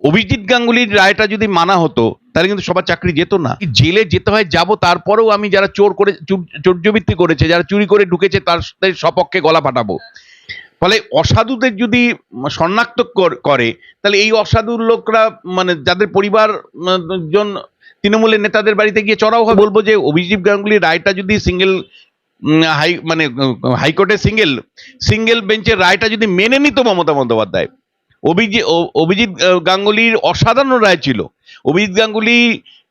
অভিজিৎ গাঙ্গুলির রায়টা যদি মানা হতো তাহলে কিন্তু সবার চাকরি যেত না। জেলে যেতে হয় যাব তারপরেও আমি যারা চোর করে চৌর্যবৃত্তি করেছে যারা চুরি করে ঢুকেছে তার সপক্ষে গলা ফাটাবো। ফলে অসাধুদের যদি শনাক্ত করে তাহলে এই অসাধু লোকরা মানে যাদের পরিবার জন তৃণমূলের নেতাদের বাড়িতে গিয়ে চড়াও হয় বলব যে অভিজিৎ গাঙ্গুলির রায়টা যদি সিঙ্গেল হাই মানে উম, হাইকোর্টের সিঙ্গেল সিঙ্গেল বেঞ্চের রায়টা যদি মেনে নিত মমতা বন্দ্যোপাধ্যায় অভিজিৎ অভিজিৎ গাঙ্গুলির অসাধারণ রায় ছিল। অভিজিৎ গাঙ্গুলি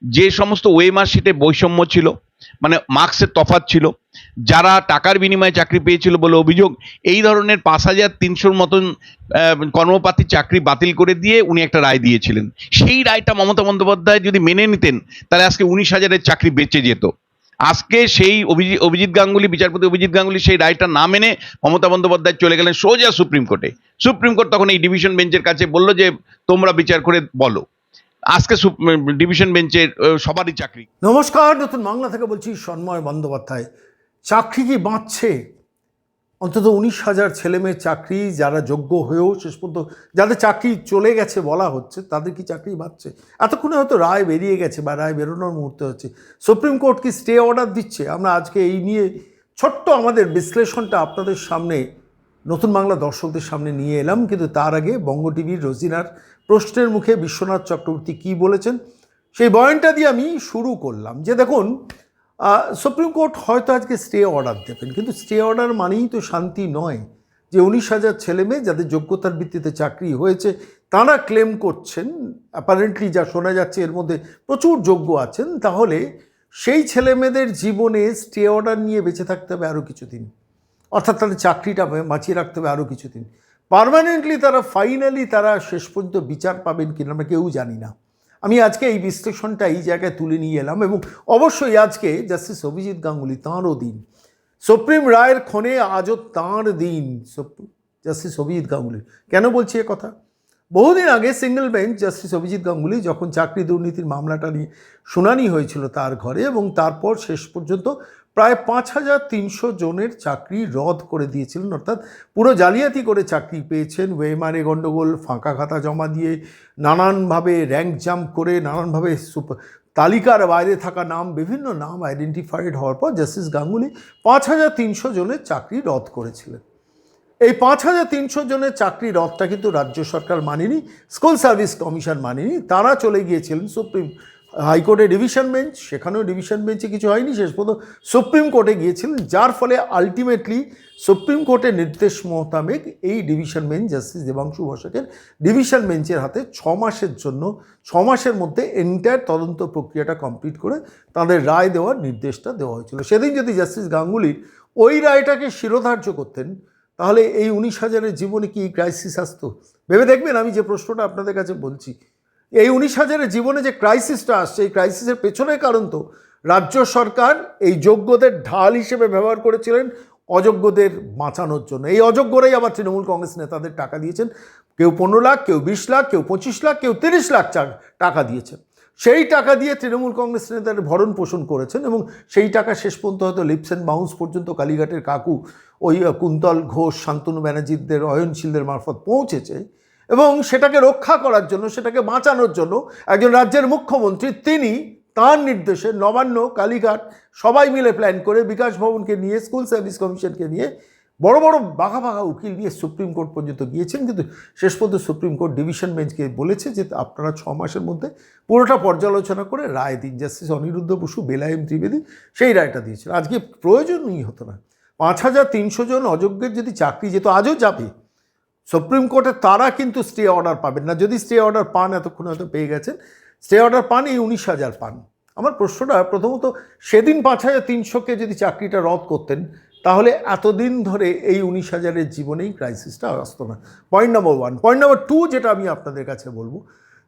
যে সমস্ত ওয়ে মার্কশিটে বৈষম্য ছিল মানে মার্কসের তফাৎ ছিল, যারা টাকার বিনিময়ে চাকরি পেয়েছিল বলে অভিযোগ, এই ধরনের পাঁচ হাজার তিনশোর মতন কর্মপ্রার্থীর চাকরি বাতিল করে দিয়ে উনি একটা রায় দিয়েছিলেন। সেই রায়টা মমতা বন্দ্যোপাধ্যায় যদি মেনে নিতেন, তাহলে আজকে উনিশ হাজারের চাকরি বেঁচে যেত। আজকে সেই অভিজিৎ অভিজিৎ গাঙ্গুলি, বিচারপতি অভিজিৎ গাঙ্গুলি সেই রায়টা না মেনে মমতা বন্দ্যোপাধ্যায় চলে গেলেন সোজা সুপ্রিম কোর্টে। সুপ্রিম কোর্ট তখন এই ডিভিশন বেঞ্চের কাছে বলল যে, তোমরা বিচার করে বলো। আজকে ডিভিশন বেঞ্চের সবারই চাকরি। নমস্কার, নতুন বাংলা থেকে বলছি সন্ময় বন্দ্যোপাধ্যায়। চাকরি কি বাঁচছে? অন্তত উনিশ হাজার ছেলেমেয়ের চাকরি, যারা যোগ্য হয়েও শেষ পর্যন্ত যাদের চাকরি চলে গেছে বলা হচ্ছে, তাদের কি চাকরি বাঁচছে? এতক্ষণে হয়তো রায় বেরিয়ে গেছে বা রায় বেরোনোর মুহূর্তে হচ্ছে। সুপ্রিম কোর্ট কি স্টে অর্ডার দিচ্ছে? আমরা আজকে এই নিয়ে ছোট্ট আমাদের বিশ্লেষণটা আপনাদের সামনে, নতুন বাংলা দর্শকদের সামনে নিয়ে এলাম। কিন্তু তার আগে বঙ্গ টিভির রোজিনার প্রশ্নের মুখে বিশ্বনাথ চক্রবর্তী কী বলেছেন? সেই বয়ানটা দিয়ে আমি শুরু করলাম। যে দেখুন সুপ্রিম কোর্ট হয়তো আজকে স্টে অর্ডার দেবেন, কিন্তু স্টে অর্ডার মানেই তো শান্তি নয় যে উনিশ হাজার ছেলেমেয়ে যাদের যোগ্যতার ভিত্তিতে চাকরি হয়েছে, তারা ক্লেম করছেন। অ্যাপারেন্টলি যা শোনা যাচ্ছে, এর মধ্যে প্রচুর যোগ্য আছেন। তাহলে সেই ছেলেমেয়েদের জীবনে স্টে অর্ডার নিয়ে বেঁচে থাকতে হবে আরও কিছুদিন। অর্থাৎ তাদের চাকরিটা বাঁচিয়ে রাখতে হবে আরও কিছুদিন। পার্মানেন্টলি তারা ফাইনালি তারা শেষ পর্যন্ত বিচার পাবেন কিনা, আমরা কেউ জানি না। আমি আজকে এই বিশ্লেষণটা এই জায়গায় তুলে নিয়ে এলাম এবং অবশ্যই আজকে জাস্টিস অভিজিৎ গাঙ্গুলি তাঁরও দিন। সুপ্রিম রায়ের ক্ষণে আজও তাঁর দিন জাস্টিস অভিজিৎ গাঙ্গুলির। কেন বলছি এ কথা? বহুদিন আগে single bench justice Abhijit Ganguly যখন চাকরি দুর্নীতির মামলাটা নিয়ে শুনানি হয়েছিল তার ঘরে এবং তারপর শেষ পর্যন্ত প্রায় পাঁচ হাজার তিনশো জনের চাকরি রদ করে দিয়েছিলেন, অর্থাৎ পুরো জালিয়াতি করে চাকরি পেয়েছেন। ওয়েমারে গণ্ডগোল ফাঁকা খাতা জমা দিয়ে নানানভাবে র্যাঙ্ক জাম্প করে, নানানভাবে সুপ- তালিকার বাইরে থাকা নাম, বিভিন্ন নাম আইডেন্টিফাইড হওয়ার পর জাস্টিস গাঙ্গুলি পাঁচ হাজার তিনশো জনের চাকরি রদ করেছিলেন। এই পাঁচ হাজার তিনশো জনের চাকরি রদটা কিন্তু রাজ্য সরকার মানেনি স্কুল সার্ভিস কমিশন মানেনি, তারা চলে গিয়েছিলেন সুপ্রিম হাইকোর্টে ডিভিশন বেঞ্চ, সেখানেও ডিভিশন বেঞ্চে কিছু হয়নি, শেষ পর্যন্ত সুপ্রিম কোর্টে গিয়েছিলেন, যার ফলে আলটিমেটলি সুপ্রিম কোর্টের নির্দেশ মোতাবেক এই ডিভিশন বেঞ্চ জাস্টিস দেবাংশু বসাকের ডিভিশন বেঞ্চের হাতে ছ মাসের জন্য, ছ মাসের মধ্যে এন্টায়ার তদন্ত প্রক্রিয়াটা কমপ্লিট করে তাদের রায় দেওয়ার নির্দেশটা দেওয়া হয়েছিল। সেদিন যদি জাস্টিস গাঙ্গুলির ওই রায়টাকে শিরোধার্য করতেন, তাহলে এই উনিশ হাজারের জীবনে কি ক্রাইসিস আসতো? ভেবে দেখবেন, আমি যে প্রশ্নটা আপনাদের কাছে বলছি এই উনিশ হাজারের জীবনে যে ক্রাইসিসটা আসছে, এই ক্রাইসিসের পেছনের কারণ তো রাজ্য সরকার এই যোগ্যদের ঢাল হিসেবে ব্যবহার করেছিলেন অযোগ্যদের বাঁচানোর জন্য। এই অযোগ্যরাই আবার তৃণমূল কংগ্রেস নেতাদের টাকা দিয়েছেন। কেউ পনেরো লাখ, কেউ বিশ লাখ, কেউ পঁচিশ লাখ, কেউ তিরিশ লাখ টাকা দিয়েছেন। সেই টাকা দিয়ে তৃণমূল কংগ্রেস নেতাদের ভরণ পোষণ করেছেন এবং সেই টাকা শেষ পর্যন্ত হয়তো লিপস অ্যান্ড বাউন্স পর্যন্ত কালীঘাটের কাকু, ওই কুন্তল ঘোষ, শান্তনু ব্যানার্জিদের, অয়নশীলদের মারফত পৌঁছেছে। এবং সেটাকে রক্ষা করার জন্য, সেটাকে বাঁচানোর জন্য একজন রাজ্যের মুখ্যমন্ত্রী, তিনি তার নির্দেশে নবান্ন, কালীঘাট সবাই মিলে প্ল্যান করে বিকাশ ভবনকে নিয়ে স্কুল সার্ভিস কমিশনকে নিয়ে বড় বড় বাঘা বাঘা উকিল নিয়ে সুপ্রিম কোর্ট পর্যন্ত গিয়েছেন। কিন্তু শেষ পর্যন্ত সুপ্রিম কোর্ট ডিভিশন বেঞ্চকে বলেছে যে আপনারা ছ মাসের মধ্যে পুরোটা পর্যালোচনা করে রায় দিন। জাস্টিস অনিরুদ্ধ বসু, বেলায়েম ত্রিবেদী সেই রায়টা দিয়েছিল আজকে প্রয়োজনই হতো না। পাঁচ হাজার তিনশো জন অযোগ্যের যদি চাকরি যেত, আজও যাবে। সুপ্রিম কোর্টে তারা কিন্তু স্টে অর্ডার পাবেন না। যদি স্টে অর্ডার পান, এতক্ষণ হয়তো পেয়ে গেছেন। স্টে অর্ডার পান, এই উনিশ হাজার পান। আমার প্রশ্নটা, প্রথমত সেদিন পাঁচ হাজার তিনশোকে যদি চাকরিটা রদ করতেন, তাহলে এতদিন ধরে এই উনিশ হাজারের জীবনেই ক্রাইসিসটা আসতো না। Point number one point number two যেটা আমি আপনাদের কাছে বলব,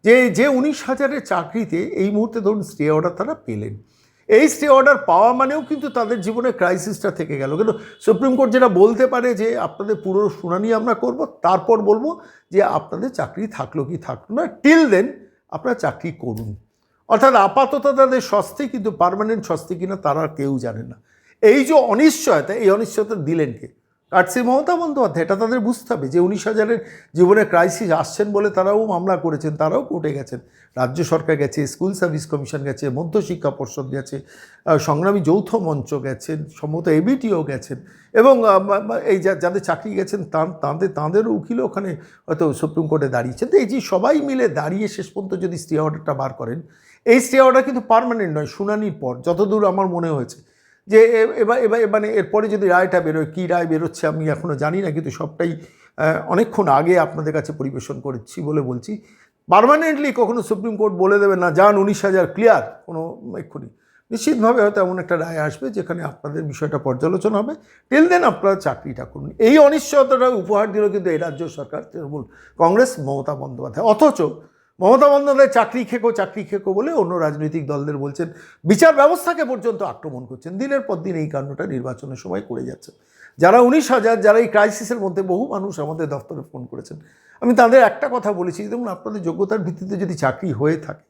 যে যে উনিশ হাজারের চাকরিতে এই মুহূর্তে ধরুন স্টে অর্ডার তারা পেলেন। এই স্টে অর্ডার পাওয়া মানেও কিন্তু তাদের জীবনে ক্রাইসিসটা থেকে গেল। কিন্তু সুপ্রিম কোর্ট যেটা বলতে পারে যে আপনাদের পুরো শুনানি আমরা করব, তারপর বলব যে আপনাদের চাকরি থাকল কি থাকল না টিল দেন আপনারা চাকরি করুন। অর্থাৎ আপাতত তাদের স্বস্তি কিন্তু পারমানেন্ট স্বস্তি কিনা তারা কেউ জানে না। এই যে অনিশ্চয়তা, এই অনিশ্চয়তা দিলেন কে? কাটছে মমতা বন্দ্যোপাধ্যায়, এটা তাদের বুঝতে হবে যে উনিশ হাজারের জীবনে ক্রাইসিস আসছেন বলে তারাও মামলা করেছেন, তারাও কোর্টে গেছেন। রাজ্য সরকার গেছে স্কুল সার্ভিস কমিশন গেছে, মধ্যশিক্ষা পর্ষদ গেছে সংগ্রামী যৌথ মঞ্চ গেছেন, সম্ভবত এবিটিও গেছেন এবং এই যা- যাদের চাকরি গেছেন তাঁদের তাঁদেরও উকিলও ওখানে হয়তো সুপ্রিম কোর্টে দাঁড়িয়েছেন। তো এই যে সবাই মিলে দাঁড়িয়ে শেষ পর্যন্ত যদি স্টে অর্ডারটা বার করেন, এই স্টে অর্ডার কিন্তু পারমানেন্ট নয়, শুনানির পর, যতদূর আমার মনে হয়েছে। যে এবার এবার মানে এরপরে যদি রায়টা বেরোয়, কী রায় বেরোচ্ছে আমি এখনও জানি না, কিন্তু সবটাই অনেকক্ষণ আগে আপনাদের কাছে পরিবেশন করেছি বলে বলছি। পার্মানেন্টলি কখনো সুপ্রিম কোর্ট বলে দেবে না, যান উনিশ হাজার ক্লিয়ার কোনো এক্ষুনি। নিশ্চিতভাবে হয়তো এমন একটা রায় আসবে যেখানে আপনাদের বিষয়টা পর্যালোচনা হবে। টিল দেন আপনারা চাকরিটা করুন। এই অনিশ্চয়তাটা উপহার দিল কিন্তু এই রাজ্য সরকার, তৃণমূল কংগ্রেস, মমতা বন্দ্যোপাধ্যায়। অথচ মমতা বন্দ্যোপাধ্যায় চাকরি খেকো চাকরি খেকো বলে অন্য রাজনৈতিক দলদের বলছেন, বিচার ব্যবস্থাকে পর্যন্ত আক্রমণ করছেন। দিনের পর দিন এই কাণ্ডটা নির্বাচনের সময় করে যাচ্ছে। যারা উনিশ হাজার, যারা এই ক্রাইসিসের মধ্যে বহু মানুষ আমাদের দপ্তরে ফোন করেছেন, আমি তাদের একটা কথা বলেছি, দেখুন আপনাদের যোগ্যতার ভিত্তিতে যদি চাকরি হয়ে থাকে,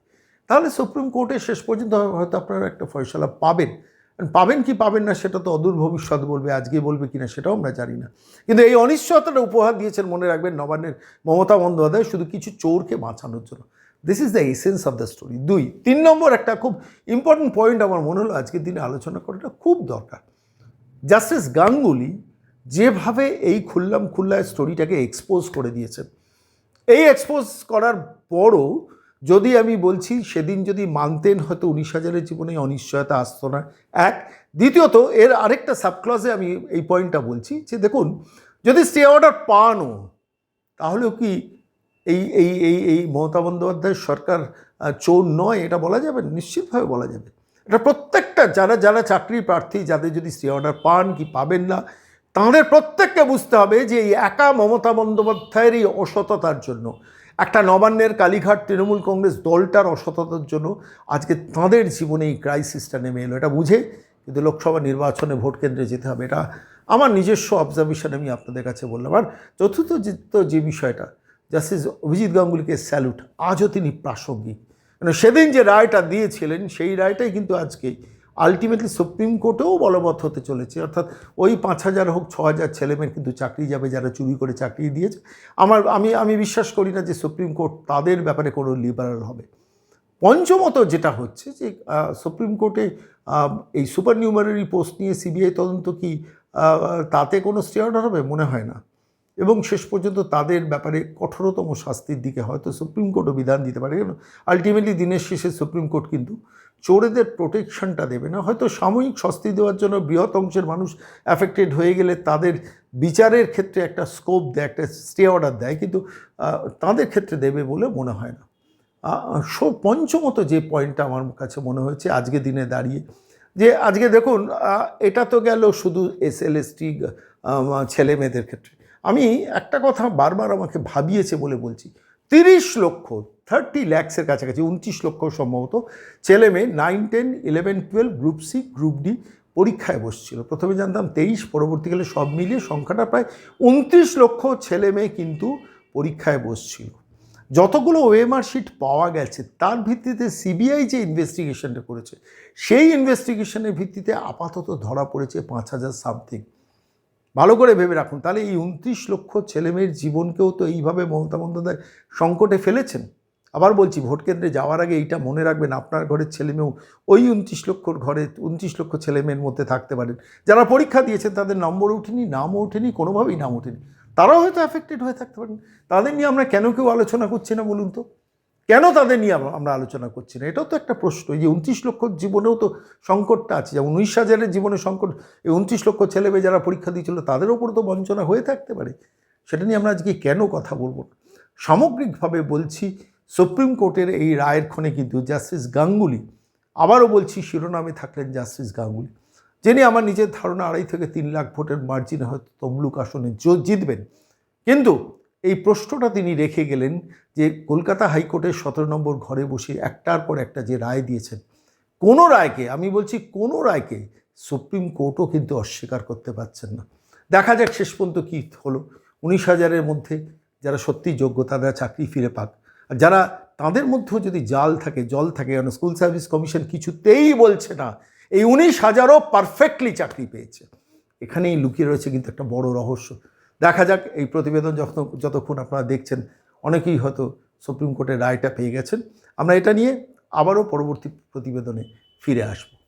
তাহলে সুপ্রিম কোর্টে শেষ পর্যন্ত হয়তো আপনারা একটা ফয়সলা পাবেন। পাবেন কি পাবেন না সেটা তো অদূর ভবিষ্যৎ বলবে, আজকে বলবে কি না সেটাও আমরা জানি না। কিন্তু এই অনিশ্চয়তাটা উপহার দিয়েছেন, মনে রাখবেন, নবান্নের মমতা বন্দ্যোপাধ্যায় শুধু কিছু চোরকে বাঁচানোর জন্য। This is the essence of the story দুই, তিন নম্বর একটা খুব ইম্পর্টেন্ট পয়েন্ট আমার মনে হলো আজকের দিনে আলোচনা করাটা খুব দরকার। জাস্টিস গাঙ্গুলি যেভাবে এই খুল্লাম খুল্লায় স্টোরিটাকে এক্সপোজ করে দিয়েছেন, এই এক্সপোজ করার পরও যদি আমি বলছি সেদিন যদি মানতেন হয়তো উনিশ হাজারের জীবনে অনিশ্চয়তা আসতো না। এক, দ্বিতীয়ত, এর আরেকটা সাবক্লজে আমি এই পয়েন্টটা বলছি যে দেখুন, যদি স্টে অর্ডার পানও, তাহলেও কি এই এই এই এই মমতা বন্দ্যোপাধ্যায়ের সরকার চোর নয়, এটা বলা যাবে? নিশ্চিতভাবে বলা যাবে। এটা প্রত্যেকটা, যারা যারা চাকরি প্রার্থী, যাদের যদি স্টে অর্ডার পান কি পাবেন না, তাদের প্রত্যেককে বুঝতে হবে যে এই একা মমতা বন্দ্যোপাধ্যায়ের এই অসততার জন্য। একটা নবান্নের কালীঘাট তৃণমূল কংগ্রেস দলটার অসততার জন্য আজকে তাঁদের জীবনে এই ক্রাইসিসটা নেমে এলো। এটা বুঝে কিন্তু লোকসভা নির্বাচনে ভোট কেন্দ্রে যেতে হবে। এটা আমার নিজস্ব অবজারভেশন আমি আপনাদের কাছে বললাম। আর চতুর্থ যে বিষয়টা, জাস্টিস অভিজিৎ গাঙ্গুলিকে স্যালুট আজও তিনি প্রাসঙ্গিক। মানে সেদিন যে রায়টা দিয়েছিলেন, সেই রায়টাই কিন্তু আজকে আলটিমেটলি সুপ্রিম কোর্টেও বলবৎ হতে চলেছে। অর্থাৎ ওই পাঁচ হাজার হোক, ছ হাজার ছেলেমেয়ের কিন্তু চাকরি যাবে, যারা চুরি করে চাকরি দিয়েছে। আমার, আমি আমি বিশ্বাস করি না যে সুপ্রিম কোর্ট তাদের ব্যাপারে কোনো লিবারাল হবে। পঞ্চমত যেটা হচ্ছে যে সুপ্রিম কোর্টে এই সুপার নিউমারি পোস্ট নিয়ে সিবিআই তদন্ত কি তাতে কোনো স্টে অর্ডার হবে? মনে হয় না। এবং শেষ পর্যন্ত তাদের ব্যাপারে কঠোরতম শাস্তির দিকে হয়তো সুপ্রিম কোর্টও বিধান দিতে পারে। কেন? আলটিমেটলি দিনের শেষে সুপ্রিম কোর্ট কিন্তু চোরেদের প্রোটেকশনটা দেবে না। হয়তো সাময়িক শাস্তি দেওয়ার জন্য বৃহৎ অংশের মানুষ অ্যাফেক্টেড হয়ে গেলে তাদের বিচারের ক্ষেত্রে একটা স্কোপ দেয়, একটা স্টে অর্ডার দেয়, কিন্তু তাদের ক্ষেত্রে দেবে বলে মনে হয় না। সো পঞ্চমত যে পয়েন্টটা আমার কাছে মনে হয়েছে আজকে দিনে দাঁড়িয়ে, যে আজকে দেখুন এটা তো গেল শুধু এস এল এস টি ছেলে মেয়েদের ক্ষেত্রে। আমি একটা কথা বারবার আমাকে ভাবিয়েছে বলে বলছি, তিরিশ লক্ষ থার্টি ল্যাক্সের কাছাকাছি, উনত্রিশ লক্ষ সম্ভবত ছেলে মেয়ে nine ten eleven twelve group C group D পরীক্ষায় বসছিল। প্রথমে জানতাম তেইশ, পরবর্তীকালে সব মিলিয়ে সংখ্যাটা প্রায় উনত্রিশ লক্ষ ছেলে মেয়ে কিন্তু পরীক্ষায় বসছিল। যতগুলো ওএমআর শিট পাওয়া গেছে, তার ভিত্তিতে সিবিআই যে ইনভেস্টিগেশনটা করেছে, সেই ইনভেস্টিগেশনের ভিত্তিতে আপাতত ধরা পড়েছে পাঁচ হাজার সামথিং ভালো করে ভেবে রাখুন। তাহলে এই উনত্রিশ লক্ষ ছেলেমেয়ের জীবনকেও তো এইভাবে মমতা বন্দ্যোপাধ্যায় সংকটে ফেলেছেন। আবার বলছি, ভোট কেন্দ্রে যাওয়ার আগে এইটা মনে রাখবেন, আপনার ঘরের ছেলেমেয়েও ওই উনত্রিশ লক্ষর ঘরে উনত্রিশ লক্ষ ছেলেমেয়ের মধ্যে থাকতে পারেন। যারা পরীক্ষা দিয়েছেন, তাদের নম্বর ওঠেনি, নামও ওঠেনি, কোনোভাবেই নাম ওঠেনি। তারাও হয়তো অ্যাফেক্টেড হয়ে থাকতে পারেন। তাদের নিয়ে আমরা কেন কেউ আলোচনা করছি না বলুন তো? কেন তাদের নিয়ে আমরা- আলোচনা করছি না? এটাও তো একটা প্রশ্ন। এই যে উনত্রিশ লক্ষ জীবনেও তো সংকটটা আছে। যেমন উনিশ হাজারের জীবনে সংকট, এই উনত্রিশ লক্ষ ছেলে মেয়ে যারা পরীক্ষা দিয়েছিল, তাদের ওপর তো বঞ্চনা হয়ে থাকতে পারে। সেটা নিয়ে আমরা আজকে কেন কথা বলব সামগ্রিকভাবে বলছি, সুপ্রিম কোর্টের এই রায়ের ক্ষণে কিন্তু জাস্টিস গাঙ্গুলি, আবারও বলছি, শিরোনামে থাকলেন জাস্টিস গাঙ্গুলি, যিনি আমার নিজের ধারণা আড়াই থেকে তিন লাখ ভোটের মার্জিনে হয়তো তমলুক আসনে জিতবেন। কিন্তু এই প্রশ্নটা তিনি রেখে গেলেন যে কলকাতা হাইকোর্টের সতেরো নম্বর ঘরে বসে একটার পর একটা যে রায় দিয়েছেন, কোনো রায়কে, আমি বলছি কোনো রায়কে সুপ্রিম কোর্টও কিন্তু অস্বীকার করতে পারছেন না। দেখা যাক শেষ পর্যন্ত কী হলো। উনিশ হাজারের মধ্যে যারা সত্যি যোগ্য তারা চাকরি ফিরে পাক। আর যারা তাদের মধ্যেও যদি জাল থাকে, জল থাকে, কারণ স্কুল সার্ভিস কমিশন কিছুতেই বলছে না, এই উনিশ হাজারও পারফেক্টলি চাকরি পেয়েছে। এখানেই লুকিয়ে রয়েছে কিন্তু একটা বড় রহস্য। দেখা যাক, এই প্রতিবেদন যখন যতক্ষণ আপনারা দেখছেন, অনেকেই হয়তো সুপ্রিম কোর্টের রায়টা পেয়ে গেছেন। আমরা এটা নিয়ে আবারও পরবর্তী প্রতিবেদনে ফিরে আসব।